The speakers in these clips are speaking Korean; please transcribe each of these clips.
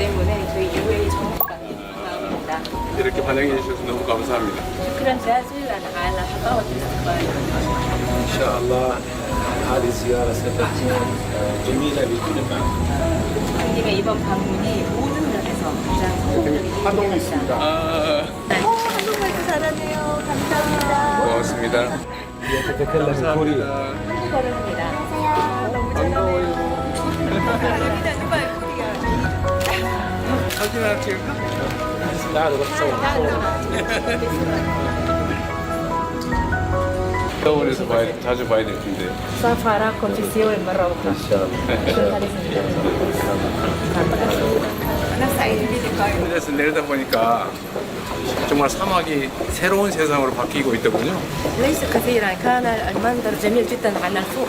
때문에 저희 UAE 전문가의 마음입니다. 이렇게 반영해 주셔서 너무 감사합니다. شكرا جزيلا على حفاوة الاستقبال. إن شاء الله هذه الزيارة ستكون جميلة بكل معنى 형님의 이번 방문이 모든 면에서 가장 성공적인 한동이 있습니다. 아, 한국말도 잘하네요. 감사합니다. 고맙습니다. يتكلم الكوري 감사합니다. 한국어를 합니다. 반가워요. 여기다 누가 코리아. 사진 하나 찍을까? تعالوا بس صور 서울에서 봐야, 자주 봐야 될 텐데. سوف أراكم في سيول مرة أخرى. إن شاء الله شكرا جزيلا. أنا سعيد بلقائكم. 하늘에서 내려다 보니까 정말 사막이 새로운 세상으로 바뀌고 있더군요. ليس كثيرا كان المنظر جميل جدا على الفوق.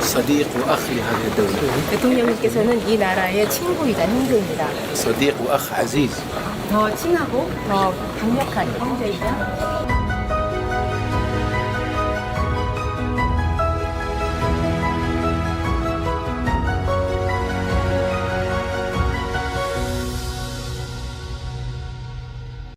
صديق وأخ لهذه الدولة 대통령님께서는 이 나라의 친구이자 형제입니다. صديق وأخ عزيز 더 친하고 더 강력한 형제이자